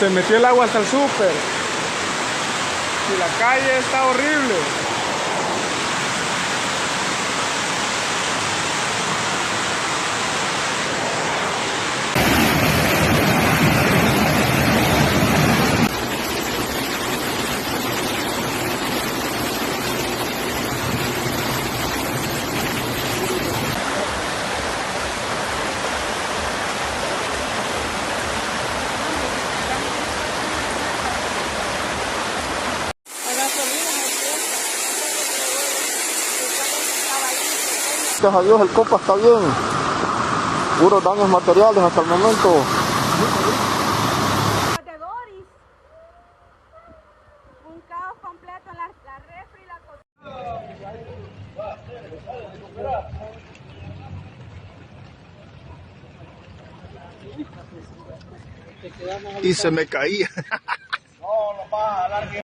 Se metió el agua hasta el súper. Y la calle está horrible. Gracias a Dios el compa está bien. Puros daños materiales hasta el momento. Un caos completo en la, la refri y la cocina. Y se me caía.